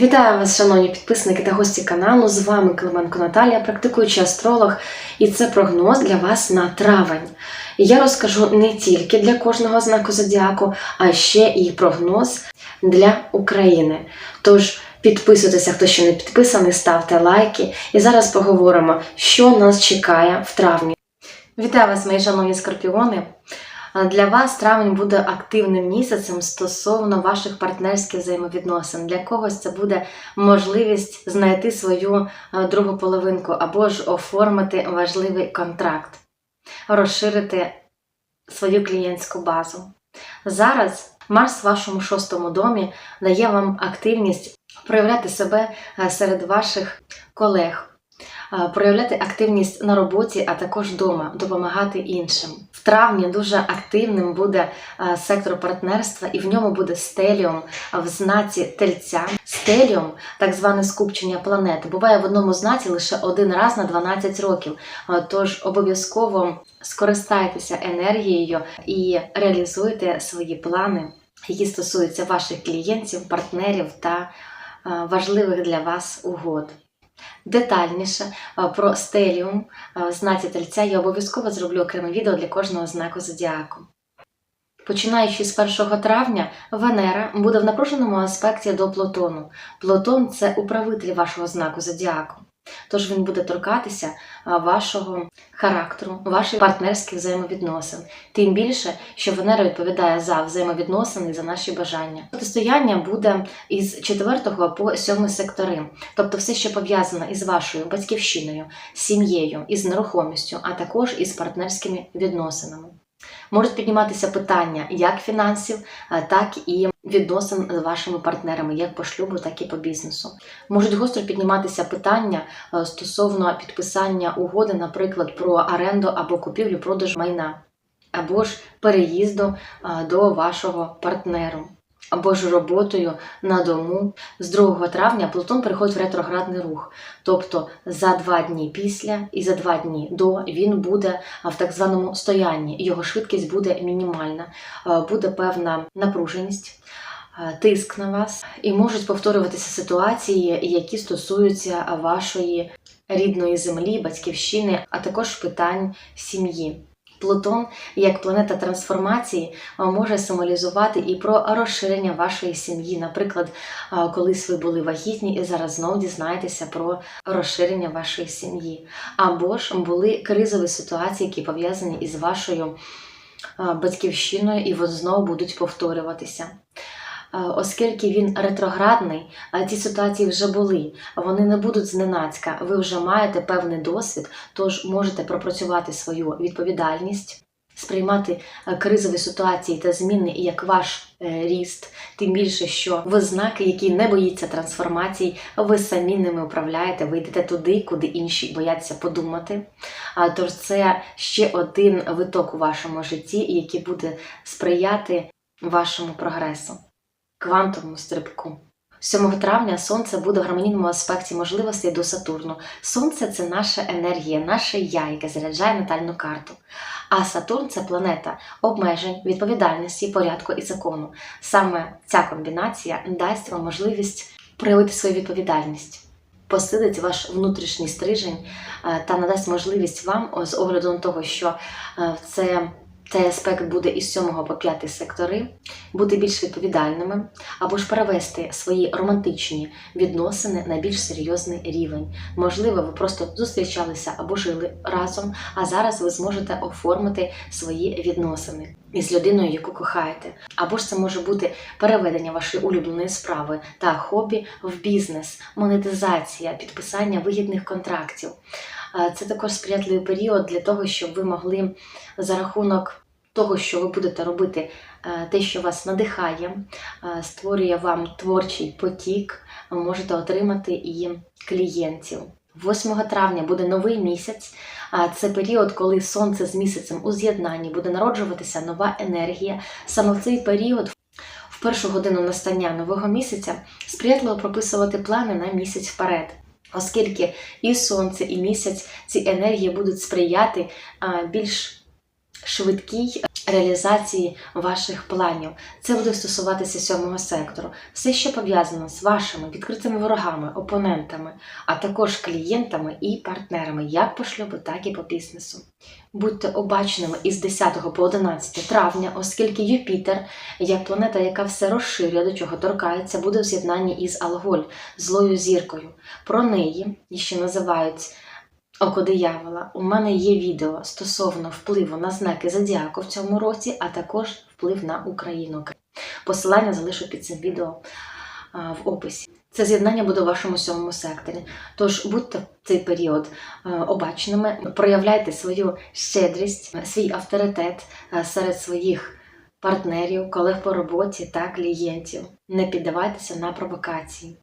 Вітаю вас, шановні підписники та гості каналу. З вами Клименко Наталія, практикуючий астролог, і це прогноз для вас на травень. Я розкажу не тільки для кожного знаку зодіаку, а ще і прогноз для України. Тож підписуйтеся, хто ще не підписаний, ставте лайки. І зараз поговоримо, що нас чекає в травні. Вітаю вас, мої шановні скорпіони! Для вас травень буде активним місяцем стосовно ваших партнерських взаємовідносин. Для когось це буде можливість знайти свою е, другу половинку або ж оформити важливий контракт, розширити свою клієнтську базу. Зараз Марс в вашому шостому домі дає вам активність проявляти себе е, серед ваших колег. Е, Проявляти активність на роботі, а також вдома, допомагати іншим. В травні дуже активним буде е, сектор партнерства, і в ньому буде стеліум в знаці тельця. Стеліум, так зване скупчення планет, буває в одному знаці лише один раз на 12 років. Е, Тож обов'язково скористайтеся енергією і реалізуйте свої плани, які стосуються ваших клієнтів, партнерів та важливих для вас угод. Детальніше е, про стеліум е, знаці тельця я обов'язково зроблю окреме відео для кожного знаку зодіаку. Починаючи з 1 травня, Венера буде в напруженому аспекті до Плутону. Плутон це управитель вашого знаку зодіаку. Тож він буде торкатися вашого характеру, ваших партнерських взаємовідносин. Тим більше, що Венера відповідає за взаємовідносини за наші бажання. Протистояння буде із 4 по 7 сектори, тобто все, що пов'язане із вашою батьківщиною, сім'єю, із нерухомістю, а також із партнерськими відносинами. Можуть підніматися питання як фінансів, так і відносин з вашими партнерами, як по шлюбу, так і по бізнесу. Можуть гостро підніматися питання е, стосовно підписання угоди, наприклад, про оренду або купівлю-продаж майна, або ж переїзду е, до вашого партнеру, або ж роботою на дому. З 2 травня Плутон переходить в ретроградний рух. Тобто за два дні після і за два дні до він буде в так званому стоянні. Його швидкість буде мінімальна, буде певна напруженість. Тиск на вас і можуть повторюватися ситуації, які стосуються вашої рідної землі, батьківщини, а також питань сім'ї. Плутон, як планета трансформації, може символізувати і про розширення вашої сім'ї. Наприклад, колись ви були вагітні і зараз знову дізнаєтеся про розширення вашої сім'ї. Або ж були кризові ситуації, які пов'язані із вашою батьківщиною, і вони знову будуть повторюватися. Е, Оскільки він ретроградний, ці ситуації вже були, вони не будуть зненацька. Ви вже маєте певний досвід, тож можете пропрацювати свою відповідальність, сприймати е, кризові ситуації та зміни як ваш е, ріст, тим більше, що ви знаки, які не боїться трансформацій, ви самі ними управляєте, ви йдете туди, куди інші бояться подумати. А, Тож це ще один виток у вашому житті, який буде сприяти вашому прогресу квантовому стрибку. 7 травня Сонце буде в гармонійному аспекті можливостей до Сатурну. Сонце це наша енергія, наше я, яке заряджає натальну карту. А Сатурн це планета обмежень, відповідальності, порядку і закону. Саме ця комбінація дасть вам можливість проявити свою відповідальність, посилить ваш внутрішній стрижень е, та надасть можливість вам, з огляду на того, що е, це. Цей аспект буде із 7 по 5 сектори, бути більш відповідальними або ж перевести свої романтичні відносини на більш серйозний рівень. Можливо, ви просто зустрічалися або жили разом, а зараз ви зможете оформити свої відносини із людиною, яку кохаєте. Або ж це може бути переведення вашої улюбленої справи та хобі в бізнес, монетизація, підписання вигідних контрактів. Це також сприятливий період для того, щоб ви могли за рахунок того, що ви будете робити, е, те, що вас надихає, е, створює вам творчий потік, можете отримати і клієнтів. 8 травня буде новий місяць. а Це період, коли сонце з місяцем у з'єднанні буде народжуватися нова енергія. Саме в цей період, в першу годину настання нового місяця, сприятливо прописувати плани на місяць вперед. Оскільки і сонце, і місяць ці енергії будуть сприяти більш швидкій реалізації ваших планів. Це буде стосуватися сьомого сектору. Все, що пов'язано з вашими відкритими ворогами, опонентами, а також клієнтами і партнерами, як по шлюбу, так і по бізнесу. Будьте обачними із 10 по 11 травня, оскільки Юпітер, як планета, яка все розширює, до чого торкається, буде в з'єднанні із Алголь, злою зіркою. Про неї, і ще називають Око диявола. У мене є відео стосовно впливу на знаки зодіаку в цьому році, а також вплив на Україну. Посилання залишу під цим відео в описі. Це з'єднання буде у вашому сьомому секторі. Тож будьте в цей період обачними, проявляйте свою щедрість, свій авторитет серед своїх партнерів, колег по роботі та клієнтів. Не піддавайтеся на провокації.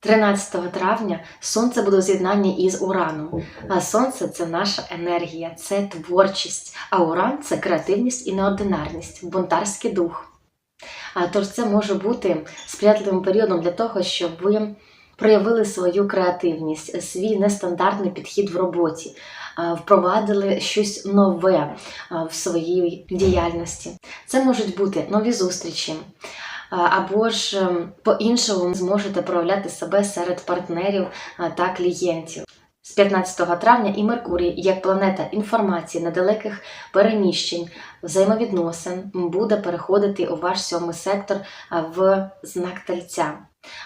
13 травня сонце буде у з'єднанні із Ураном. А сонце це наша енергія, це творчість, а уран це креативність і неординарність, бунтарський дух. А тож це може бути сприятливим періодом для того, щоб ви проявили свою креативність, свій нестандартний підхід в роботі, впровадили щось нове в своїй діяльності. Це можуть бути нові зустрічі. Або ж ем, по-іншому зможете проявляти себе серед партнерів та клієнтів. З 15 травня і Меркурій, як планета інформації, недалеких переміщень, взаємовідносин, буде переходити у ваш сьомий сектор в знак тельця.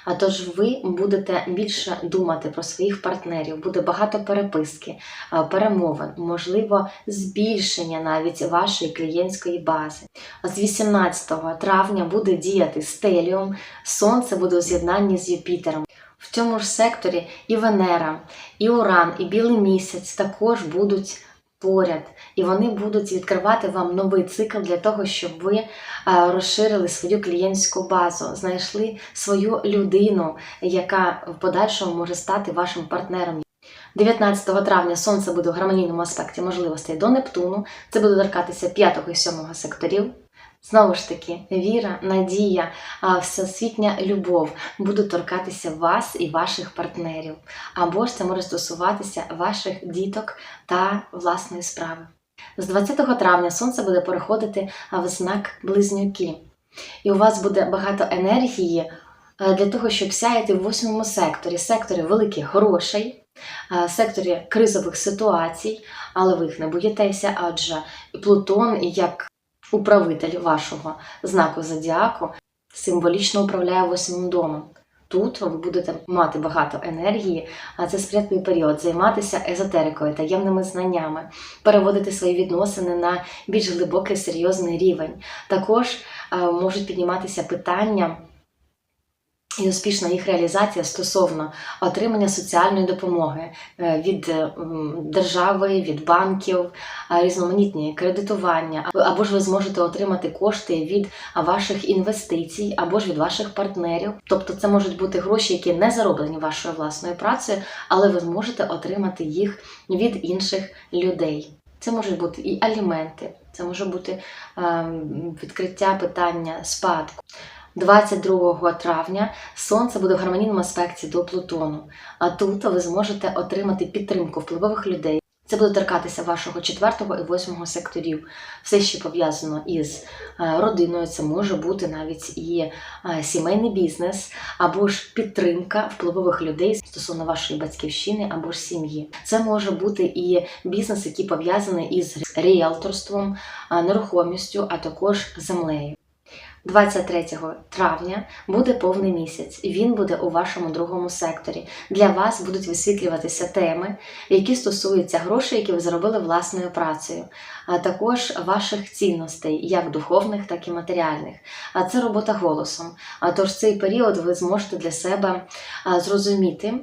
А тож ви будете більше думати про своїх партнерів, буде багато переписки, перемовин, можливо, збільшення навіть вашої клієнтської бази. З 18 травня буде діяти стеліум, сонце буде у з'єднанні з Юпітером. В цьому ж секторі і Венера, і Уран, і Білий місяць також будуть поряд, і вони будуть відкривати вам новий цикл для того, щоб ви е, розширили свою клієнтську базу, знайшли свою людину, яка в подальшому може стати вашим партнером. 19 травня сонце буде в гармонійному аспекті можливостей до Нептуну. Це буде торкатися 5 і 7 секторів. Знову ж таки, віра, надія, всесвітня любов будуть торкатися вас і ваших партнерів. Або ж це може стосуватися ваших діток та власної справи. З 20 травня сонце буде переходити в знак близнюки, і у вас буде багато енергії для того, щоб сяяти в восьмому секторі, секторі великих грошей, секторі кризових ситуацій, але ви їх не боїтеся, адже Плутон як управитель вашого знаку зодіаку символічно управляє восьмим домом. Тут ви будете мати багато енергії, а це сприятливий період займатися езотерикою, таємними знаннями, переводити свої відносини на більш глибокий серйозний рівень. Також е, можуть підніматися питання і успішна їх реалізація стосовно отримання соціальної допомоги е, від е, держави, від банків, е, різноманітні кредитування, або ж ви зможете отримати кошти від ваших інвестицій, або ж від ваших партнерів. Тобто це можуть бути гроші, які не зароблені вашою власною працею, але ви зможете отримати їх від інших людей. Це можуть бути і аліменти, це може бути ем, відкриття питання спадку. 22 травня сонце буде в гармонійному аспекті до Плутону. А тут ви зможете отримати підтримку впливових людей. Це буде торкатися вашого 4 і 8 секторів. Все, що пов'язано із е, родиною, це може бути навіть і е, сімейний бізнес, або ж підтримка впливових людей стосовно вашої батьківщини або ж сім'ї. Це може бути і бізнес, який пов'язаний із ріелторством, нерухомістю, а також землею. 23 травня буде повний місяць, і він буде у вашому другому секторі. Для вас будуть висвітлюватися теми, які стосуються грошей, які ви заробили власною працею, а також ваших цінностей, як духовних, так і матеріальних. А це робота голосом. А тож цей період ви зможете для себе зрозуміти,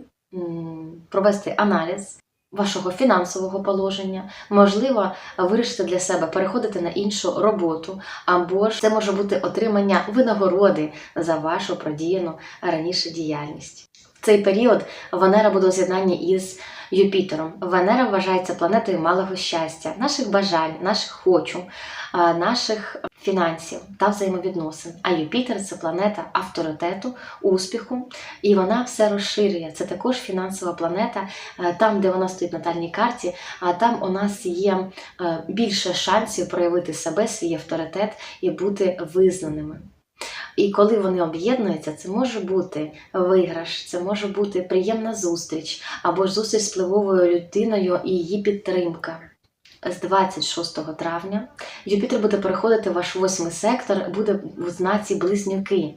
провести аналіз вашого фінансового положення, можливо, вирішити для себе переходити на іншу роботу, або ж це може бути отримання винагороди за вашу продіяну раніше діяльність. Цей період Венера буде у з'єднанні із Юпітером. Венера вважається планетою малого щастя, наших бажань, наших хочу, наших фінансів та взаємовідносин. А Юпітер це планета авторитету, успіху, і вона все розширює. Це також фінансова планета, е, там, де вона стоїть в натальній карті, а там у нас є е, більше шансів проявити себе, свій авторитет і бути визнаними. І коли вони об'єднуються, це може бути виграш, це може бути приємна зустріч або ж зустріч з впливовою людиною і її підтримка. З 26 травня Юпітер буде переходити в ваш восьмий сектор, буде в знаці близнюки,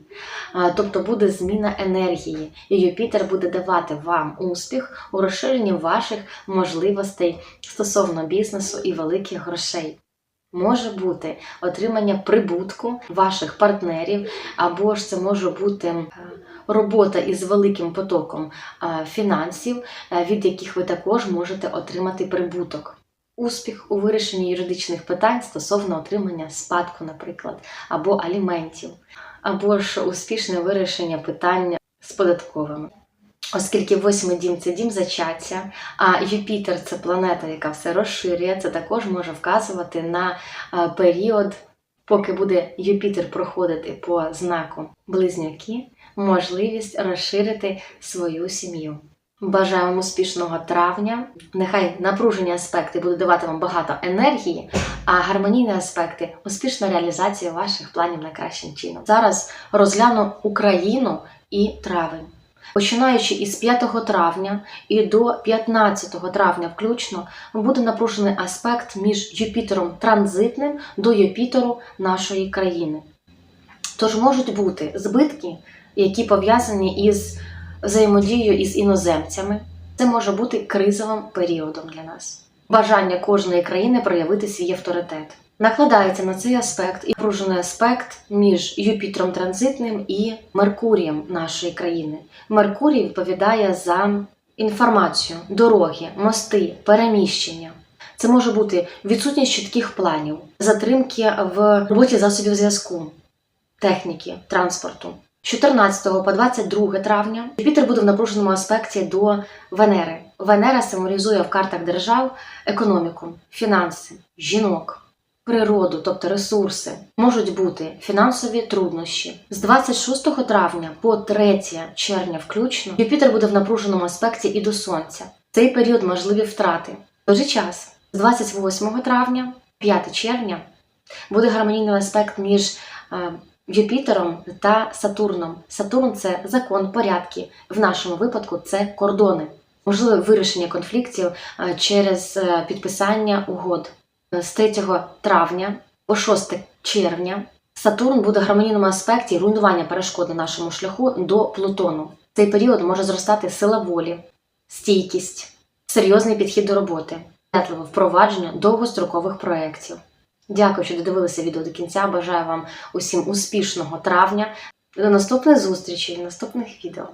тобто буде зміна енергії, і Юпітер буде давати вам успіх у розширенні ваших можливостей стосовно бізнесу і великих грошей. Може бути отримання прибутку ваших партнерів, або ж це може бути е, робота із великим потоком е, фінансів, е, від яких ви також можете отримати прибуток. Успіх у вирішенні юридичних питань стосовно отримання спадку, наприклад, або аліментів, або ж успішне вирішення питання з податковими. Оскільки восьмий дім це дім зачаття, а Юпітер це планета, яка все розширює, це також може вказувати на е, період, поки буде Юпітер проходити по знаку близнюки, можливість розширити свою сім'ю. Бажаю вам успішного травня. Нехай напружені аспекти будуть давати вам багато енергії, а гармонійні аспекти успішна реалізація ваших планів найкращим чином. Зараз розгляну Україну і травень. Починаючи із 5 травня і до 15 травня включно буде напружений аспект між Юпітером транзитним до Юпітеру нашої країни. Тож можуть бути збитки, які пов'язані із взаємодією із іноземцями. Це може бути кризовим періодом для нас. Бажання кожної країни проявити свій авторитет. Накладається на цей аспект і напружений аспект між Юпітером транзитним і Меркурієм нашої країни. Меркурій відповідає за інформацію, дороги, мости, переміщення. Це може бути відсутність чітких планів, затримки в роботі засобів зв'язку, техніки, транспорту. З 14 по 22 травня Юпітер буде в напруженому аспекті до Венери. Венера символізує в картах держав економіку, фінанси, жінок, природу, тобто ресурси. Можуть бути фінансові труднощі. З 26 травня по 3 червня включно Юпітер буде в напруженому аспекті і до Сонця. Цей період можливі втрати. В той же час, з 28 травня, 5 червня, буде гармонійний аспект між е, Юпітером та Сатурном. Сатурн це закон, порядки. В нашому випадку це кордони. Можливе вирішення конфліктів е, через е, підписання угод. З 3 травня по 6 червня Сатурн буде в гармонійному аспекті руйнування перешкод на нашому шляху до Плутону. В цей період може зростати сила волі, стійкість, серйозний підхід до роботи, сприятливе впровадження довгострокових проєктів. Дякую, що додивилися відео до кінця. Бажаю вам усім успішного травня. До наступних зустрічей, наступних відео.